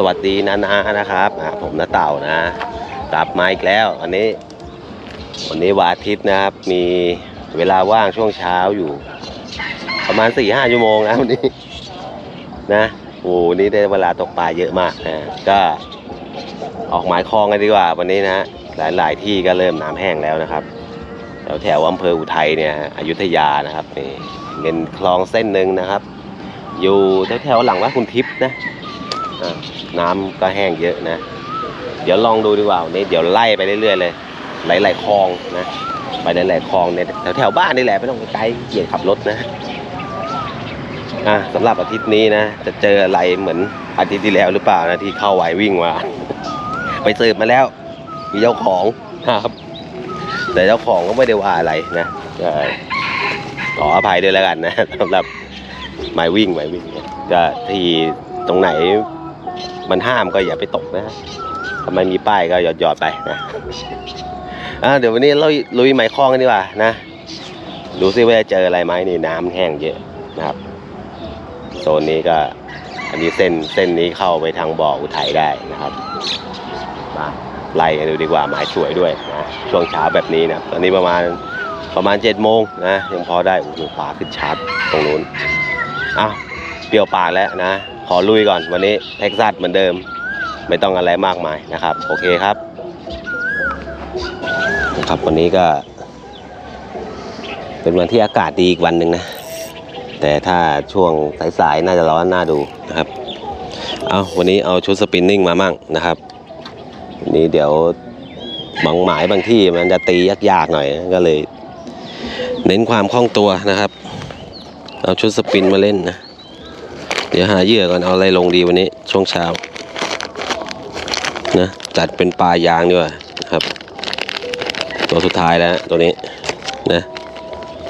สวัสดีนานานะครับผมน้าเต่านะกลับมาอีกแล้ววันนี้ วันนี้วันอาทิตย์นะครับ มีเวลาว่างช่วงเช้าอยู่ ประมาณสี่ห้าชั่วโมงนะวันนี้นะโอ้โหนี่ได้เวลาตกปลาเยอะมากนะก็ออกหมายคลองกันดีกว่า วันนี้นะหลายๆที่ก็เริ่มน้ำแห้งแล้วนะครับแถวแถวอำเภออุทัยเนี่ยอยุธยานะครับนี่เป็นคลองเส้นหนึ่งนะครับ อยู่แถวแถวๆหลังวัดคุณทิพย์นะ อ่าน้ำก็แห้งเยอะนะ เดี๋ยวลองดูดีกว่าวันนี้เดี๋ยวไล่ไปเรื่อยๆเลยหลายๆคลองนะไปหลายๆคลองในแถวแถวๆบ้านนี่แหละไม่ต้องไปไกลเกียดขับรถนะอะสำหรับอาทิตย์นี้นะ จะเจออะไรเหมือนอาทิตย์ที่แล้วหรือเปล่านะที่เข้าไหววิ่งมา ไปสืบมาแล้ว มีเจ้าของครับ แต่เจ้าของก็ไม่ได้ว่าอะไรนะก็ขออภัยด้วยแล้วกันนะสำหรับหมายวิ่งหมายวิ่งเนี่ยก็ที่ตรงไหน มันห้ามก็อย่าไปตกนะถ้าไมมีป้ายก็หยอดหยอดๆไปนะอะเดี๋ยววันนี้เราลุยหมายคลองกันดีกว่านะดูซิว่าจะเจออะไรไหมนี่น้ำแห้งเยอะนะครับโซนนี้ก็ อันนี้เส้นเส้นนี้เข้าไปทางบ่ออุทัยได้นะครับมาไล่กันดูดีกว่าหมายสวยด้วยนะช่วงเช้าแบบนี้นะตอนนี้ประมาณประมาณเจ็ดโมงนะยังพอได้โอ้โหปลาขึ้นชาร์จตรงนู้นอ้าวเปรี้ยวปากแล้วนะ ขอลุยก่อนวันนี้เท็กซัสเหมือนเดิม ไม่ต้องอะไรมากมายนะครับ โอเคครับนะครับวันนี้ก็ เป็นวันที่อากาศดีอีกวันหนึ่งนะ แต่ถ้าช่วงสายๆน่าจะร้อนน่าดูนะครับ เอาวันนี้เอาชุดสปินนิ่งมามั่งนะครับวันนี้เดี๋ยวบางหมายบางที่มันจะตียากๆหน่อยก็เลย เน้นความคล่องตัวนะครับ เอาชุดสปินมาเล่นนะ ดี๋ยวหาเหยื่อก่อนเอาอะไรลงดีวันนี้ ช่วงเช้านะจัดเป็นปลายางดีกว่าครับ ตัวสุดท้ายแล้วตัวนี้นะ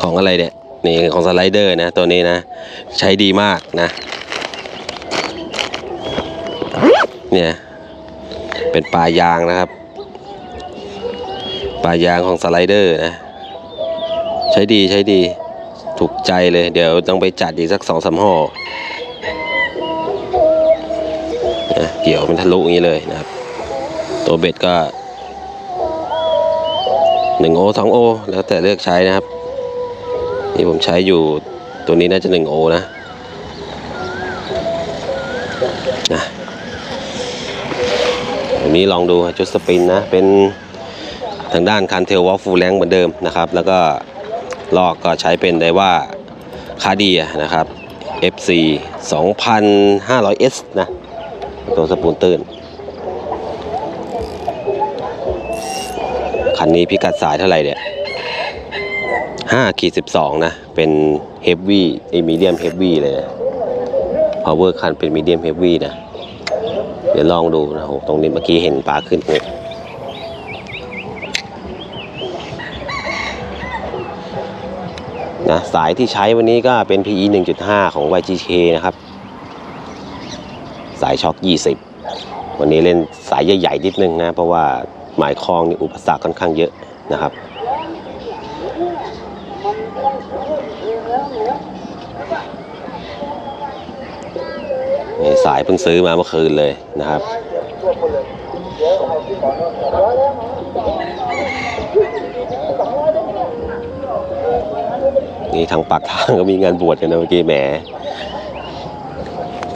ของอะไรเนี่ยนี่ของสไลเดอร์นะตัวนี้นะ ใช้ดีมากนะเนี่ยเป็นปลายางนะครับปลายางของสไลเดอร์นะ ใช้ดีใช้ดีถูกใจเลย เดี๋ยวต้องไปจัดอีกสักสองสามห่อ กี่ยวเป็นทะลุอย่างนี้เลยนะครับ ตัวเบ็ดก็หนึ่งโอสองโอแล้วแต่เลือกใช้นะครับ นี่ผมใช้อยู่ตัวนี้น่าจะหนึ่งโอนะนะวันนี้ลองดูชุดสปินนะ เป็นทางด้านคันเทลวอลฟูแรงเหมือนเดิมนะครับ แล้วก็ลอกก็ใช้เป็นได้ว่าคาเดียนะครับ FC 2500S นะ ตัวสปูนตื้น คันนี้พิกัดสายเท่าไหร่เนี่ยห้าขีดสิบสองนะ เป็นเฮฟวี่ไอมีเดียมเฮฟวี่เลยนะ power คันเป็นมีเดียมเฮฟวี่นะ เดี๋ยวลองดูนะโหตรงนี้เมื่อกี้เห็นปลาขึ้นเลยนะสายที่ใช้วันนี้ก็เป็น PE 1.5 ของ YGK นะครับ สายช็อค 20 วันนี้เล่นสายใหญ่ๆนิดนึงนะ เพราะว่าหมายคลองนี่อุปสรรคค่อนข้างเยอะนะครับนี่สายเพิ่งซื้อมาเมื่อคืนเลยนะครับนี่ทางปากทางก็มีงานบวชกันนะเมื่อกี้แหม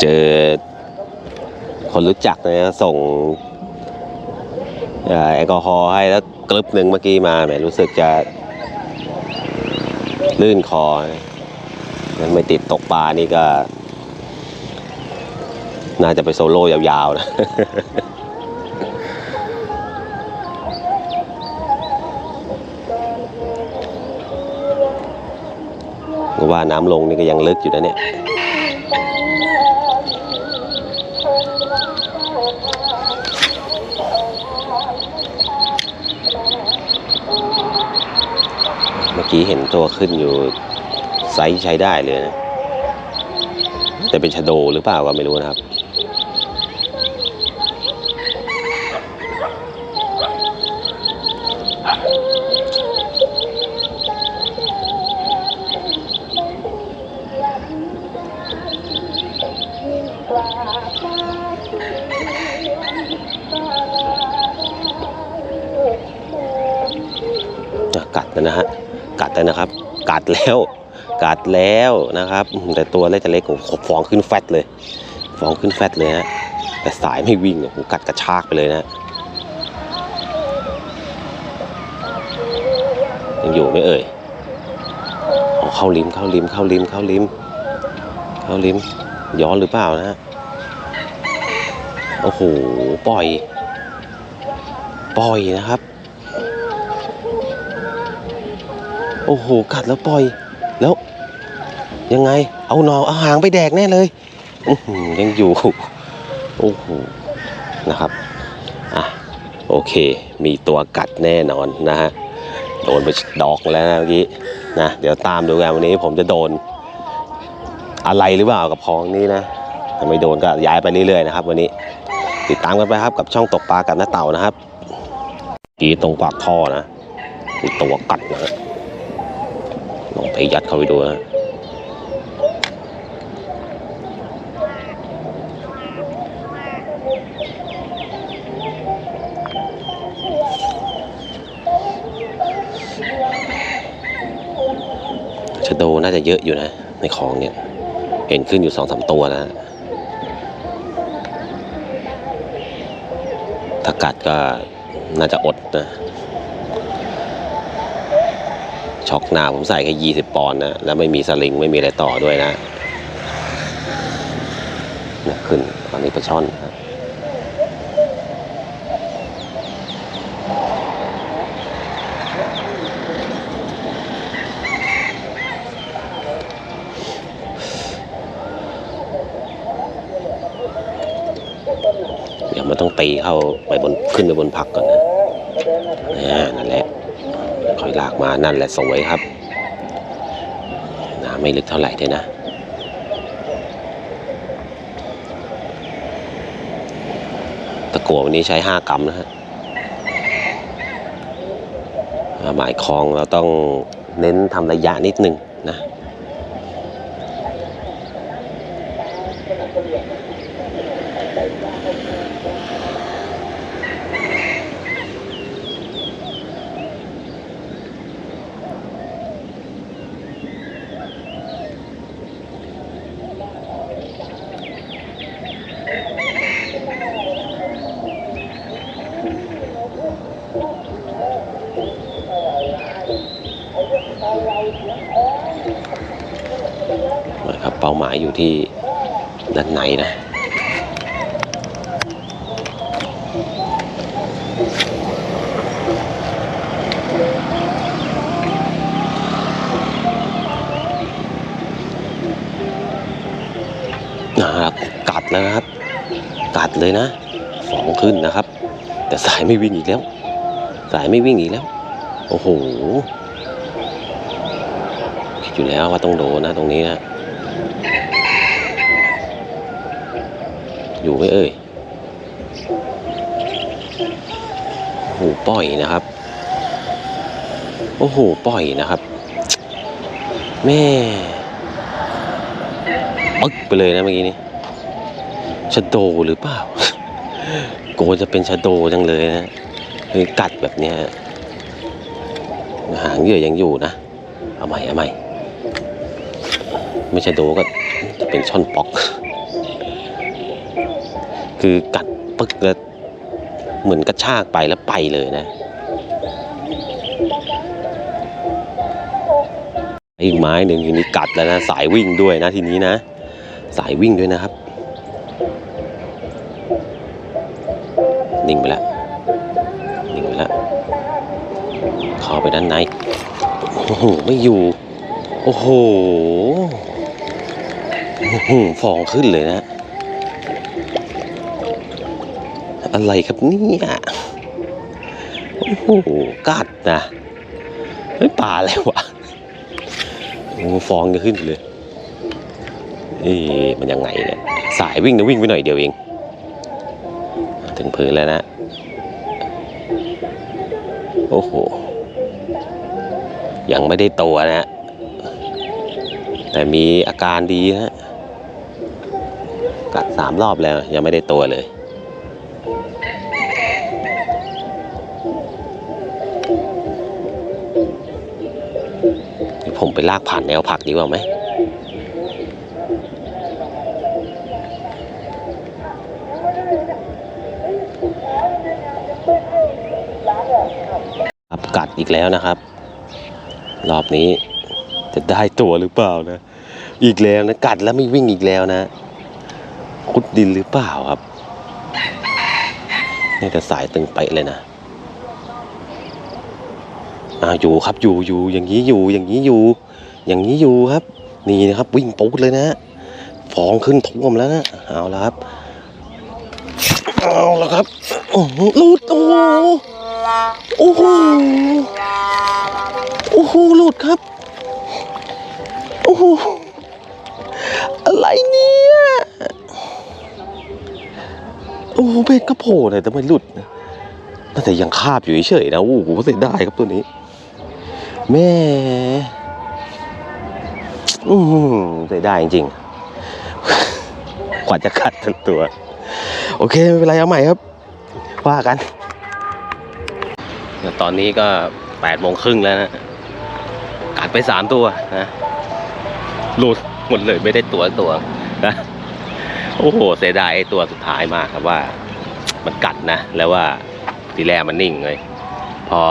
เจอ คนรู้จักนะส่งเอ่อแอลกอฮอล์ให้แล้วกลึบหนึ่งเมื่อกี้มาแหมรู้สึกจะ ลื่นคอนั้นไม่ติดตกปลานี่ก็ น่าจะไปโซโล่ยาวๆนะว่าน้ำลงนี่ก็ยังลึกอยู่นะเนี่ย กี้เห็นตัวขึ้นอยู่ไซส์ใช้ได้เลยนะ แต่เป็นชะโดหรือเปล่าก็ไม่รู้นะครับ แล้วกัดแล้วนะครับ แต่ตัวเล็กจะเล็กโอ้โหฟองขึ้นแฟตเลย ฟองขึ้นแฟตเลยฮะแต่สายไม่วิ่งโอ้โหกัดกระชากไปเลยนะยังอยู่ไม่เอ่ยอ๋อเข้าริมเข้าริมเข้าริมเข้าริมเข้าริมย้อนหรือเปล่านะฮะโอ้โหปล่อย ปล่อยนะครับ โอ้โห กัดแล้วปล่อย แล้ว ยังไง เอาหนอเอาหางไปแดกแน่เลยยังอยู่ โอ้โห นะครับ อะ โอเค มีตัวกัดแน่นอนนะฮะ โดนไปดอกแล้วนะเมื่อกี้ นะ เดี๋ยวตามดูกันวันนี้ผมจะโดน อะไรหรือเปล่ากับคลองนี้นะถ้าไม่โดนก็ย้ายไปเรื่อยๆนะครับ วันนี้ ติดตามกันไปครับกับช่องตกปลากับน้าเต่านะครับกีตรงปากท่อนะ ตัวกัดนะฮะ ลองไปยัดเข้าไปดูนะชะโดน่าจะเยอะอยู่นะ ในคลองเนี่ย เห็นขึ้นอยู่สองสามตัวนะฮะถ้ากัดก็น่าจะอดนะ ช็อกหนาผมใส่แค่ยี่สิบปอนด์นะ แล้วไม่มีสลิงไม่มีอะไรต่อด้วยนะเนี่ยขึ้นตอนนี้ปลาช่อนนะเดี๋ยวมันต้องตีเข้าไปบนขึ้นไปบนผักก่อนนะอ่านั่นแหละ ค่อยลากมานั่นแหละสวยครับน้ำไม่ลึกเท่าไหร่ด้วยนะตะกัววันนี้ใช้ห้ากรัมนะฮะหมายคลองเราต้องเน้นทำระยะนิดนึงนะ นะครับเป้าหมาย อยู่ที่ด้านในนะนะครับกัดแล้วนะครับ กัดเลยนะฟองขึ้นนะครับ แต่สายไม่วิ่งอีกแล้ว สายไม่วิ่งอีกแล้ว โอ้โหคิดอยู่แล้วว่าต้องโดนนะตรงนี้นะ อยู่ไหมเอ่ยโอ้โหปล่อยนะครับ โอ้โหปล่อยนะครับ แม่ปึ๊กไปเลยนะเมื่อกี้นี้ชะโดหรือเปล่า โกจะเป็นชะโดจังเลยนะคือกัดแบบเนี้ยหางเหยื่อยังอยู่นะ เอาใหม่เอาใหม่ ไม่ชะโดก็จะเป็นช่อนปอก คือกัดปึ๊กแล้วเหมือนกระชากไปแล้วไปเลยนะอีกไม้หนึ่งทีนี้กัดแล้วนะสายวิ่งด้วยนะทีนี้นะ สายวิ่งด้วยนะครับ นิ่งไปแล้วนิ่งไปแล้วเข้าไปด้านในโอ้โหไม่อยู่ โอ้โหหือฟองขึ้นเลยนะ อะไรครับเนี่ยโอ้โหกัดนะเฮ้ยปลาอะไรวะโอ้ฟองจะขึ้นเลยเอ๊ะมันยังไงเนี่ยสายวิ่งนะวิ่งไปหน่อยเดียวเอง ถึงพื้นแล้วนะ โอ้โห ยังไม่ได้ตัวนะ แต่มีอาการดีนะฮะกัดสามรอบแล้วยังไม่ได้ตัวเลย ผมไปลากผ่านแนวผักดีกว่าไหมครับกัดอีกแล้วนะครับ รอบนี้จะได้ตัวหรือเปล่านะ อีกแล้วนะ กัดแล้วไม่วิ่งอีกแล้วนะคุดดินหรือเปล่าครับนี่แต่สายตึงไปเลยนะ อ่าอยู่ครับอยู่อยู่อย่างนี้อยู่อย่างนี้อยู่ อย่างนี้อยู่ครับ นี่นะครับ วิ่งปุ๊ดเลยนะฟองขึ้นท่วมแล้วนะเอาละครับเอาละครับโอ้โหลูดโอ้โหโอ้โหโอ้โหหลุดครับโอ้โหอะไรเนี่ยโอ้โหเบ็ดก็โผล่เลยแต่ไม่หลุดนะน่าจะยังคาบอยู่เฉยๆนะโอ้โหเสียดายครับตัวนี้ แม่อือหือเสียดายจริงๆกว่าจะกัดทั้งตัว โอเค ไม่เป็นไรเอาใหม่ครับ ว่ากัน ตอนนี้ก็แปดโมงครึ่งแล้วนะ กัดไปสามตัวนะหลุดหมดเลยไม่ได้ตัวตัวนะโอ้โห เสียดายตัวสุดท้ายมากครับว่า มันกัดนะ แล้วว่าทีแรกมันนิ่งเลย พอ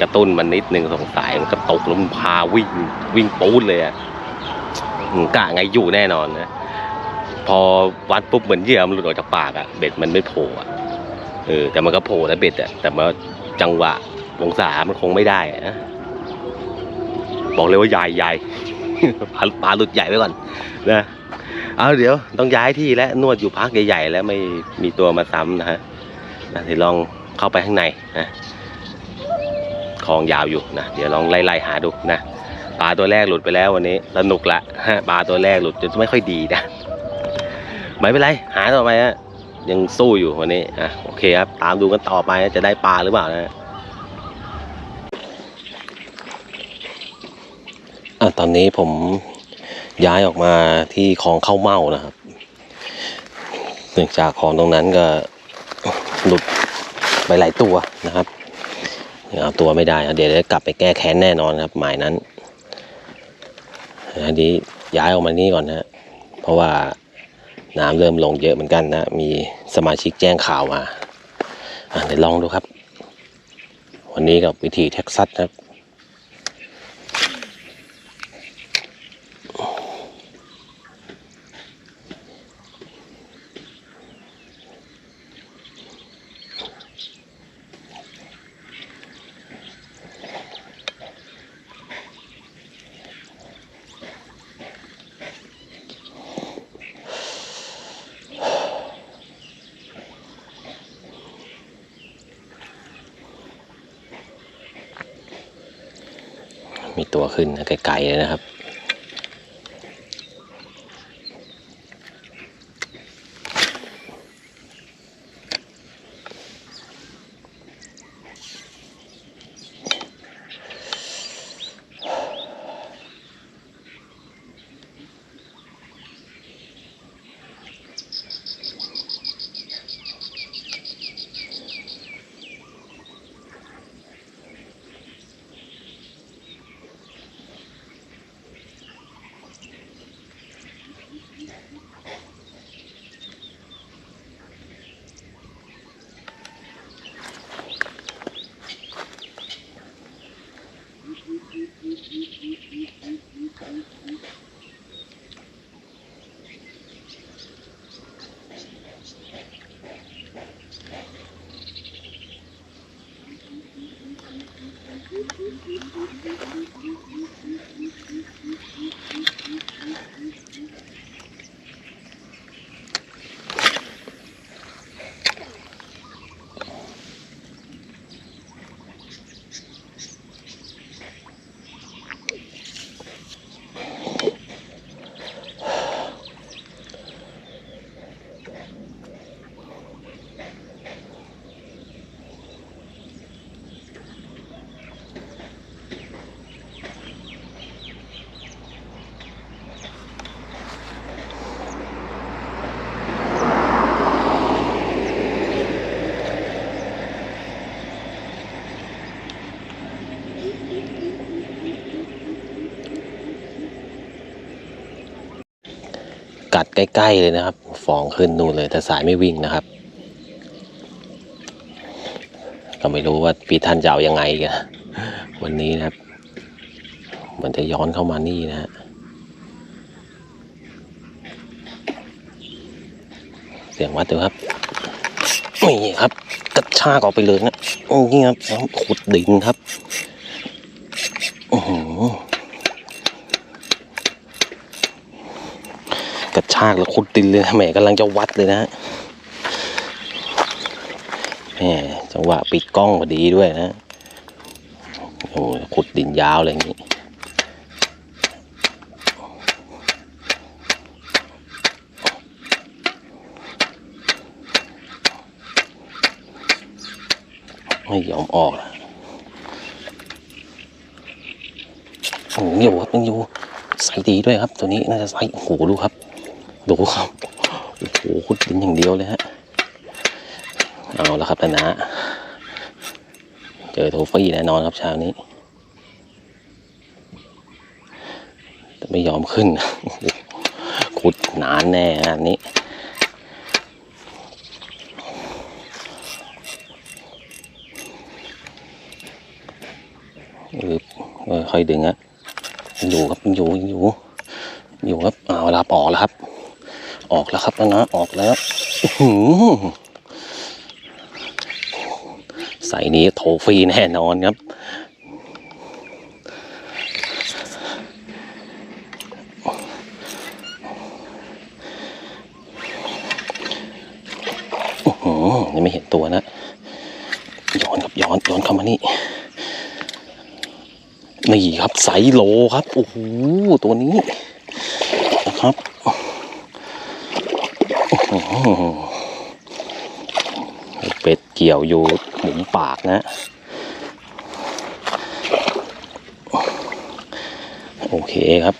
กระตุ้นมันนิดนึงสงสัยมันก็ตกแล้วมันพาวิ่งวิ่งปูดเลยอะอืมกะไงอยู่แน่นอนนะพอวัดปุ๊บเหมือนเหยื่อมันหลุดออกจากปากอะเบ็ดมันไม่โผล่อะเออแต่มันก็โผล่แล้วเบ็ดอะแต่มาจังหวะวงศามันคงไม่ได้อะนะบอกเลยว่าใหญ่ใหญ่ปลาหลุดใหญ่ไว้ก่อนนะเอาเดี๋ยวต้องย้ายที่แล้วนวดอยู่พักใหญ่ๆแล้วไม่มีตัวมาซ้ำนะฮะนะเดี๋ยวลองเข้าไปข้างในนะ คลองยาวอยู่นะเดี๋ยวลองไล่ๆหาดูนะปลาตัวแรกหลุดไปแล้ววันนี้สนุกละฮะปลาตัวแรกหลุดจะไม่ค่อยดีนะไม่เป็นไรหาต่อไปฮะยังสู้อยู่วันนี้อะโอเคครับตามดูกันต่อไปจะได้ปลาหรือเปล่านะอะตอนนี้ผมย้ายออกมาที่คลองเข้าเมานะครับเนื่องจากคลองตรงนั้นก็หลุดไปหลายตัวนะครับ เอาตัวไม่ได้ เดี๋ยวจะกลับไปแก้แค้นแน่นอนครับ หมายนั้นอันนี้ย้ายออกมานี่ก่อนนะเพราะว่าน้ำเริ่มลงเยอะเหมือนกันนะ มีสมาชิกแจ้งข่าวมาเดี๋ยวลองดูครับ วันนี้กับวิธีเท็กซัสครับ มีตัวขึ้นไกลๆเลยนะครับ กัดใกล้ ๆ เลยนะครับฟองขึ้นนู่นเลย แต่สายไม่วิ่งนะครับ ก็ไม่รู้ว่าพี่ท่านจะเอายังไงกันวันนี้นะครับเหมันจะย้อนเข้ามานี่นะฮะเสียงวัดดูครับนี่ครับกระชากออกไปเลยนะนี่ครับขุดดินครับโอ้โหกระชากแล้วขุดดินเลยแหมกำลังจะวัดเลยนะฮะแหมจังหวะปิดกล้องพอดีด้วยนะโอ้ขุดดินยาวเลยอย่างนี้ไม่ยอมออกอะโอ้โหอยู่ครับยังอยู่ใส่ดีด้วยครับ ตัวนี้น่าจะใส่โอ้โหดูครับ ดูครับโอ้โหขุดดินอย่างเดียวเลยฮะเอาและครับนะนะเจอโทฟี่แน่นอนครับเช้านี้ แต่ไม่ยอมขึ้นขุดนานแน่อันนี้หรือค่อยดึงอะอยู่ครับอยู่อยู่อยู่ครับเอาละครับออกแล้วครับ ออกแล้วครับนะนะออกแล้วใส่นี้โทฟรีแน่นอนครับอื้อหือยังไม่เห็นตัวนะ ย้อนครับย้อนย้อนเข้ามานี่นี่ครับไซส์โลครับ โอ้โห ตัวนี้นะครับ เป็ดเกี่ยวอยู่หมุมปากนะ โอเคครับ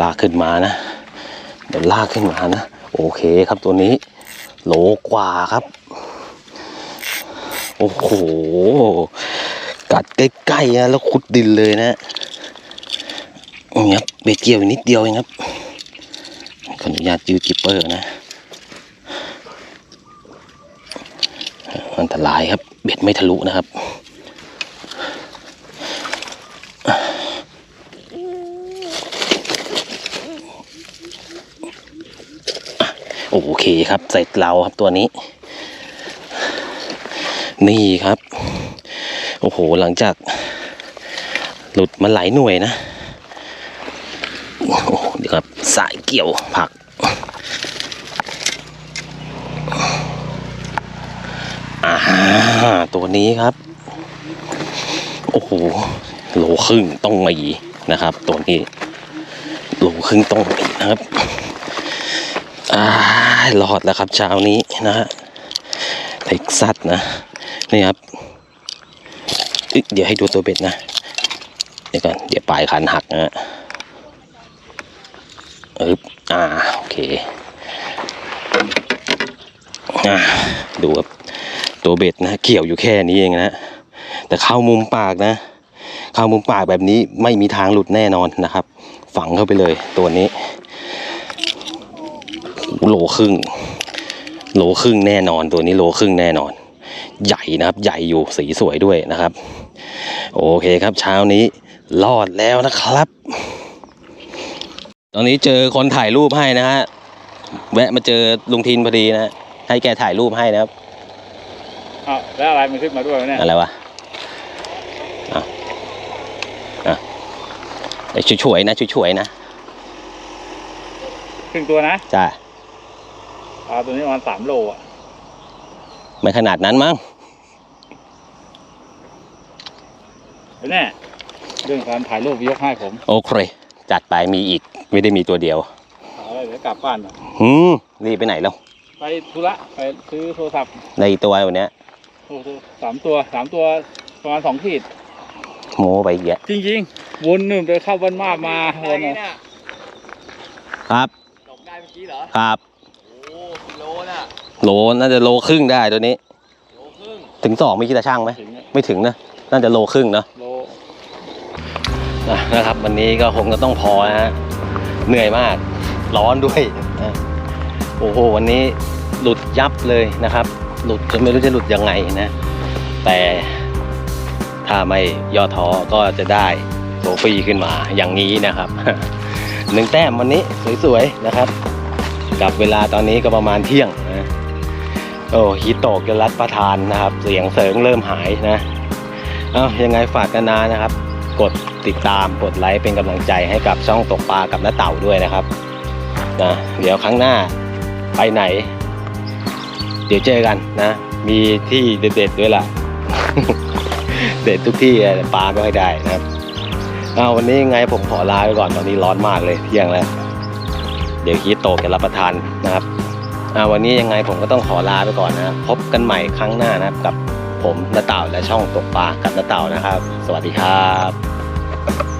ลากขึ้นมานะ เดี๋ยวลากขึ้นมานะ โอเคครับตัวนี้ โลกว่าครับ โอ้โห กัดใกล้ๆนะแล้วขุดดินเลยนะนี่ครับเบ็ดเกี่ยวอีกนิดเดียวเองครับ ออนุญาตยืดกิปเปอร์นะอันตรายครับ เบ็ดไม่ทะลุนะครับโอเคครับใส่เราครับตัวนี้ นี่ครับ โอ้โห หลังจากหลุดมาหลายหน่วยนะ เดี๋ยวครับสายเกี่ยวผัก อ่า ตัวนี้ครับ โอ้โห โลครึ่งต้องมีนะครับ ตัวนี้ โลครึ่งต้องมีนะครับ อ่ารอดแล้วครับเช้านี้นะฮะเท็กซัสนะ นี่ครับ เดี๋ยวให้ดูตัวเบ็ดนะ เดี๋ยวก่อน เดี๋ยวปลายคันหักนะฮะ อึบอ่าโอเคอ่าดูครับตัวเบ็ดนะเกี่ยวอยู่แค่นี้เองนะแต่เข้ามุมปากนะ เข้ามุมปากแบบนี้ไม่มีทางหลุดแน่นอนนะครับ ฝังเข้าไปเลยตัวนี้ โลครึ่ง โลครึ่งแน่นอนตัวนี้โลครึ่งแน่นอน ใหญ่นะครับใหญ่อยู่สีสวยด้วยนะครับ โอเคครับเช้านี้รอดแล้วนะครับ ตอนนี้เจอคนถ่ายรูปให้นะฮะ แวะมาเจอลุงทินพอดีนะให้แกถ่ายรูปให้นะครับอ้าวแล้วอะไรมันขึ้นมาด้วยวะเนี่ยอะไรวะอะอะไอ้ช่วยๆนะช่วยๆนะครึ่งตัวนะจ้าปลาตัวนี้ประมาณสามโลอะไม่ขนาดนั้นมั้งเดี๋ยวแน่เรื่องการถ่ายรูปยกให้ผม โอเค จัดไปมีอีก ไม่ได้มีตัวเดียวเอาเลยเดี๋ยวกลับบ้านก่อนหืมรีบไปไหนแล้วไปธุระไปซื้อโทรศัพท์ในตัววันเนี้ยโอ้โหสามตัวสามตัวประมาณสองขีด โม้ไปอีกแยะจริงๆ วนหนึ่งไปเข้าบ้านมากมาวนเอาครับตกได้เมื่อกี้เหรอ ครับ โอ้โลน่ะโลน่าจะโลครึ่งได้ตัวนี้ โลครึ่งถึงสองไม่คิดจะช่างไหมถึงอะไม่ถึงนะน่าจะโลครึ่งเนอะโล นะครับ วันนี้ก็คงจะต้องพอนะฮะเหนื่อยมาก ร้อนด้วยนะโอ้โหวันนี้หลุดยับเลยนะครับ หลุดจนไม่รู้จะหลุดยังไงนะ แต่ถ้าไม่ย่อท้อก็จะได้โทฟี่ขึ้นมาอย่างนี้นะครับหนึ่งแต้มวันนี้สวยๆนะครับ กับเวลาตอนนี้ก็ประมาณเที่ยงนะโอ้ฮิโตกจะรัดประทานนะครับ เสียงเสริงเริ่มหายนะ เอายังไงฝากกันนานะครับ กดติดตามกดไลค์เป็นกำลังใจให้กับช่องตกปลากับน้าเต่าด้วยนะครับนะเดี๋ยวครั้งหน้าไปไหน เดี๋ยวเจอกันนะ มีที่เด็ดๆด้วยล่ะ เด็ดทุกที่ปลาไม่ค่อยได้นะครับเอาวันนี้ยังไงผมขอลาไปก่อนตอนนี้ร้อนมากเลยเที่ยงแล้ว เดี๋ยวคีโตกจะรับประทานนะครับอ่าวันนี้ยังไงผมก็ต้องขอลาไปก่อนนะครับพบกันใหม่ครั้งหน้านะครับกับ ผมน้าเต่าและช่องตกปลากับน้าเต่านะครับ สวัสดีครับ